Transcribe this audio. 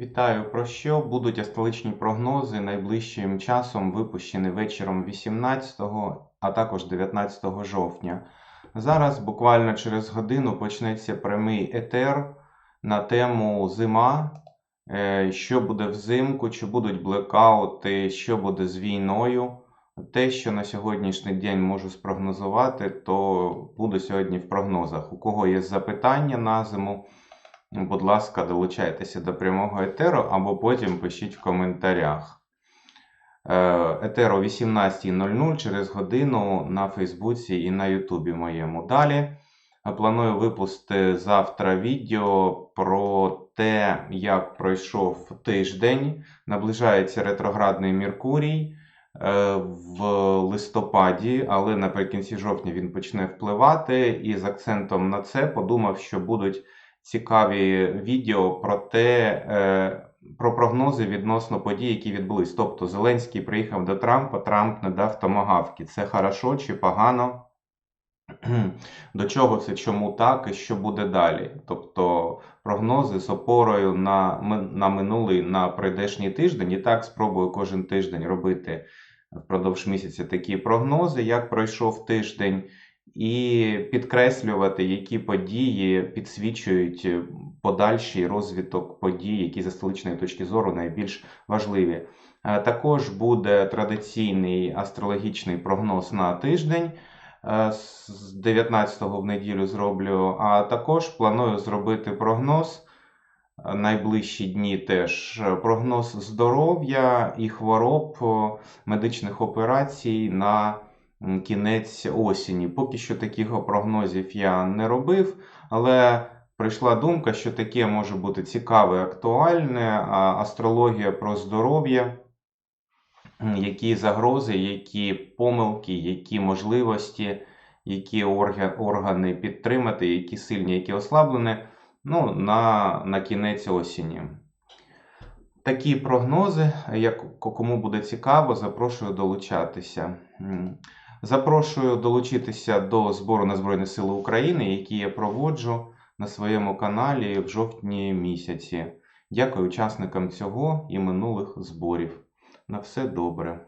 Вітаю! Про що будуть астрологічні прогнози найближчим часом випущені вечором 18, а також 19 жовтня. Зараз, буквально через годину, почнеться прямий етер на тему зима, е, що буде взимку, чи будуть блекаути, що буде з війною. Те, що на сьогоднішній день можу спрогнозувати, то буде сьогодні в прогнозах. У кого є запитання на зиму, будь ласка, долучайтеся до прямого етеру або потім пишіть в коментарях. Е, Етер о 18.00 через годину на Фейсбуці і на Ютубі моєму. Далі е, планую випустити завтра відео про те, як пройшов тиждень. Наближається ретроградний Меркурій е, в листопаді, але наприкінці жовтня він почне впливати. І з акцентом на це подумав, що будуть цікаві відео про те, е, про прогнози відносно подій, які відбулись. Тобто Зеленський приїхав до Трампа, Трамп не дав томагавки. Це хорошо чи погано? До чого це, чому так і що буде далі? Тобто прогнози з опорою на на минулий на прийдешній тиждень. І так спробую кожен тиждень робити впродовж місяця такі прогнози, як пройшов тиждень, і підкреслювати, які події підсвічують подальший розвиток подій, які за столичної точки зору найбільш важливі. Е, також буде традиційний астрологічний прогноз на тиждень. Е, з 19-го в неділю зроблю, а також планую зробити прогноз е, найближчі дні теж прогноз здоров'я і хвороб медичних операцій на кінець осені. Поки що таких прогнозів я не робив, але прийшла думка, що таке може бути цікаве, актуальне. Астрологія про здоров'я, які загрози, які помилки, які можливості, які органи підтримати, які сильні, які ослаблені. Ну, на, на кінець осені. Такі прогнози, як кому буде цікаво, запрошую долучатися. Запрошую долучитися до збору на Збройні Сили України, які я проводжу на своєму каналі в жовтні місяці. Дякую учасникам цього і минулих зборів. На все добре.